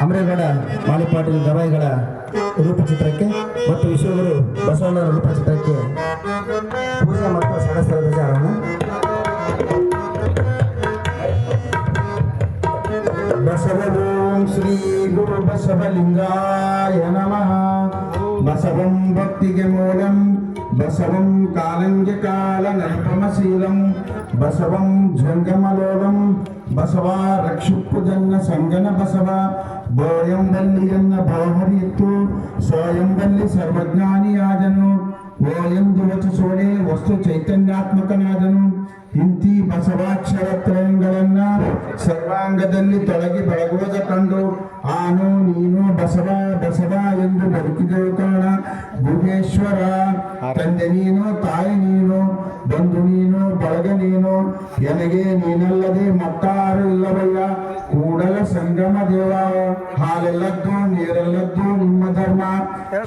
ಅಮರೇಗೌಡ ಮಾಲಿಪಾಟೀಲ್ ಗವಾಯಿಗಳ ರೂಪಚಿತ್ರಕ್ಕೆ ಮತ್ತು ವಿಶ್ವಗುರು ಬಸವಣ್ಣವರ ರೂಪಚಿತ್ರಕ್ಕೆ ಪೂಜೆ ಮತ್ತು ಸಡಸ್ತರ ಧ್ವಜಾರೋಹಣ ಬಸವೋಂ ಶ್ರೀ ಗುರು ಬಸವಲಿಂಗಾಯ ನಮಃ. ಬಸವಂ ಭಕ್ತಿಗೆ ಮೂಲಂ, ಬಸವಂ ಕಾಲಂಗೆ ಕಾಲ ನಲ್ಪಮಶೀಲಂ ಬಸವಂ ಜಂಗಮಲೋಲಂ ಬಸವ ರಕ್ಷುಪ್ಪು ಜನ್ನ ಸಂಗನ ಬಸವ ಬೋಯಂಬಲ್ಲಿಯನ್ನ ಭಾವರಿಯಿತ್ತು ಸ್ವಯಂಬಲ್ಲಿ ಸರ್ವಜ್ಞಾನಿಯಾದನು ಓಯಂದು ವಚಸೋಡೆ ವಸ್ತು ಚೈತನ್ಯಾತ್ಮಕನಾದನು ಇಂತಿ ಬಸವಾಕ್ಷರ ತ್ರಯಗಳನ್ನ ಸರ್ವಾಂಗದಲ್ಲಿ ತೊಳಗಿ ಬೆಳಗುವುದ ಕಂಡು, ಆನು ನೀನು ಬಸವ ಬಸವ ಎಂದು ಬದುಕಿದೆವು ಕಾಣ. ಭುವೇಶ್ವರ ತಂದೆ ನೀನು, ತಾಯಿ ನೀನು, ಬಂಧು ನೀನು, ಬಳಗ ನೀನು, ಎನಗೆ ನೀನಲ್ಲದೆ ಮತ್ತಾರು ಇಲ್ಲವಯ್ಯ. ಕೂಡಲ ಸಂಗಮ ದೇವ, ಹಾಲೆಲ್ಲದ್ದು ನೀರಲ್ಲದ್ದು ನಿಮ್ಮ ಧರ್ಮ.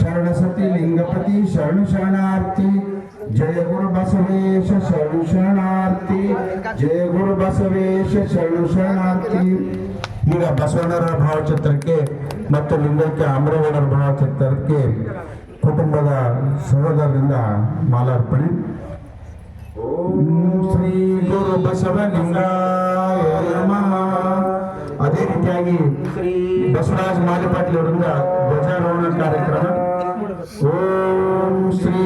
ಶರಣ ಸತಿ ಲಿಂಗಪತಿ ಶರಣು ಶರಣಾರ್ಥಿ ಜಯ ಗುರು ಶರಣು ಶರಣಾರ್ಥಿ, ಜಯ ಗುರು ಶರಣು ಶರಣಾರ್ಥಿ. ಈಗ ಬಸವಣ್ಣರ ಭಾವಚಿತ್ರಕ್ಕೆ ಮತ್ತು ಲಿಂಗಕ್ಕೆ ಅಮರಗೌಡರ ಭಾವಚಿತ್ರಕ್ಕೆ ಕುಟುಂಬದ ಸಹೋದರರಿಂದ ಮಾಲಾರ್ಪಣೆ. ಓಂ ಶ್ರೀ ಗುರು ಬಸವಲಿಂಗಾಯ ನಮಃ. ಅದೇ ರೀತಿಯಾಗಿ ಬಸವರಾಜ ಮಾಲಿಪಾಟೀಲ್ ಅವರಿಂದ ಧ್ವಜಾರೋಹಣ ಕಾರ್ಯಕ್ರಮ. ಓಂ ಶ್ರೀ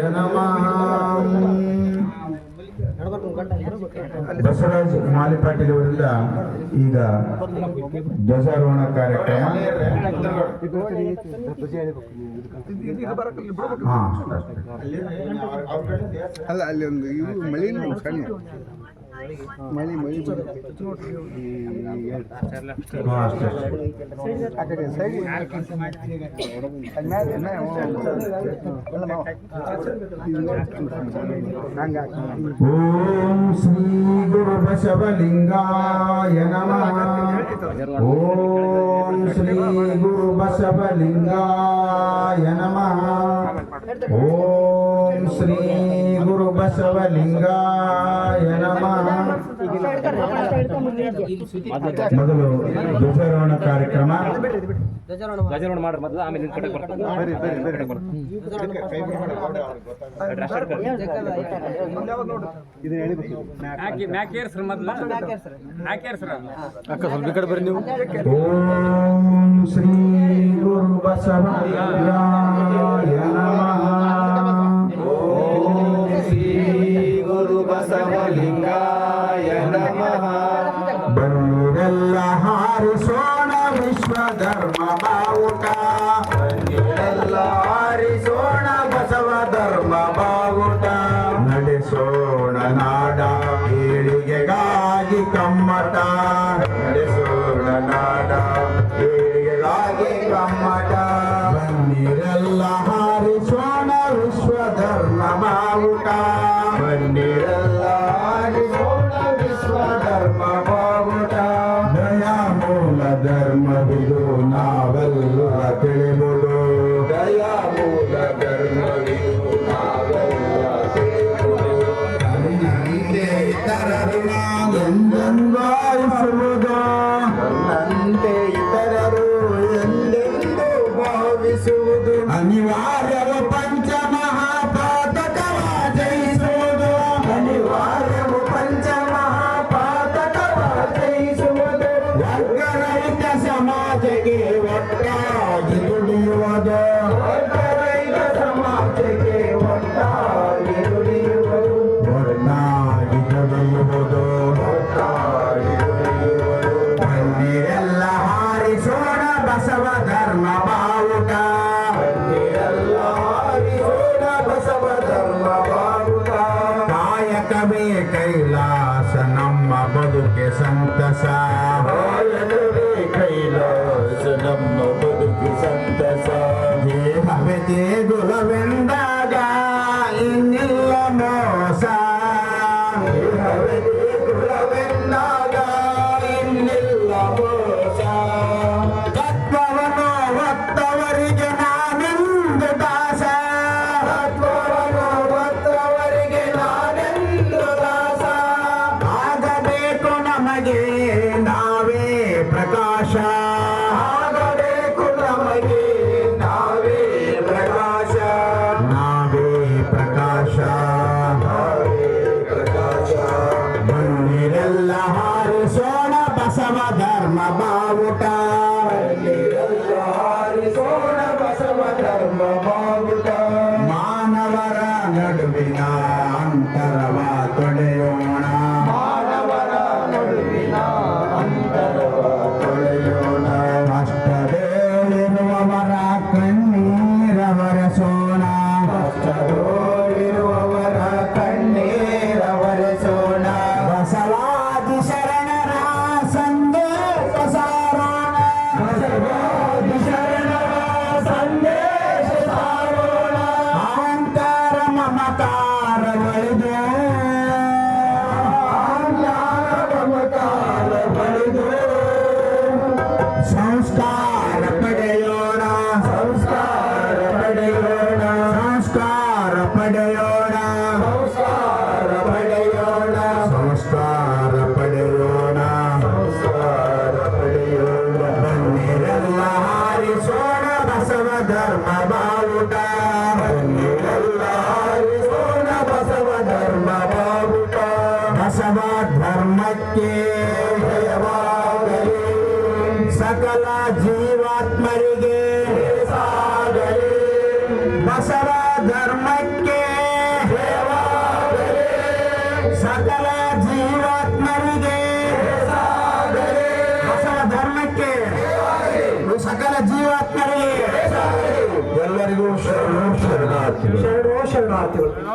ಬಸವರಾಜ್ ಮಾಲಿಪಾಟೀಲ್ ಅವರಿಂದ ಈಗ ಧ್ವಜಾರೋಹಣ ಕಾರ್ಯಕ್ರಮ. ಅಲ್ಲ ಅಲ್ಲಿ ಒಂದು ಮಳೆ ಮಳಿ మళ్ళీ మళ్ళీ అక్కడ సైడ్ ఓం శ్రీ గురు బసవలింగాయ నమ. ఓం శ్రీ గురు బసవలింగాయ నమ. ఓం శ్రీ ಗುರು ಬಸವಲಿಂಗಾಯ ನಮಃ. ಮೊದಲು ಧ್ವಜಾರೋಹಣ ಕಾರ್ಯಕ್ರಮ. ಧ್ವಜಾರೋಹಣ ಮಾಡ್ರಿ ಮೊದಲು ಆಮೇಲೆ ನಿನ್ ಕಡೆ ಬರ್ತೀನಿ ಬರ್ರಿ ಬರ್ರಿ ಬರ್ರಿ ಇದನ್ನ ಹೇಳಿಬೇಕು ಮ್ಯಾಕ್ ಮ್ಯಾಕ್ ಏರ್ಸ್ರಿ ಮೊದಲು. ಮ್ಯಾಕ್ ಏರ್ಸ್ರ ಅಕ್ಕ ಸ್ವಲ್ಪ ಈ ಕಡೆ ಬರ್ರಿ ನೀವು. ಓಂ ಶ್ರೀ ಗುರು ನಮಃ ಕಮ್ಮಟ ಬನ್ನಿರೆಲ್ಲ ಹಾರಿಸೋಣ ವಿಶ್ವ ಧರ್ಮ ಬಾವುಟ ಬನ್ನಿರೆಲ್ಲ ಹಾರಿಸೋಣ ವಿಶ್ವ ಧರ್ಮ ಬಾವುಟ ದಯಾ ಮೂಲ ಧರ್ಮವಿದು ನಾವೆಲ್ಲ ತಿಳಿಬುದು ಸಮಾಜಕ್ಕೆ ಒಟ್ಟಾಗಿ ದುಡಿಯುವುದು ವರ್ಗರಹಿತ ಸಮಾಜಕ್ಕೆ ಒಟ್ಟಾಗಿ ದುಡಿಯುವುದು ಒಟ್ಟಾಗಿ ದುಡಿಯುವುದು ಒಟ್ಟಾಗಿ ದುಡಿಯುವುದು ಬಂದಿರೆಲ್ಲ ಹಾರಿಸೋಣ ಬಸವ ಧರ್ಮ ಬಾವುಟ ಬಂದಿರೆಲ್ಲ ಹಾರಿಸೋಣ ಬಸವ ಧರ್ಮ ಬಾವುಟ ಕಾಯಕವೇ ಕೈಲಾಸ ನಮ್ಮ ಬದುಕೆ ಸಂತಸ. ಸಕಲ ಜೀವಾತ್ಮರಿಗೆ ಬಸವ ಧರ್ಮಕ್ಕೆ ಸಕಲ ಜೀವಾತ್ಮರಿಗೆ ಬಸವ ಧರ್ಮಕ್ಕೆ ಸಕಲ ಜೀವಾತ್ಮರಿಗೆ ಎಲ್ಲರಿಗೂ ಶರಣು ಶರಣಾರ್ಥಿಗಳು ಶರಣು ಶರಣಾರ್ಥಿಗಳು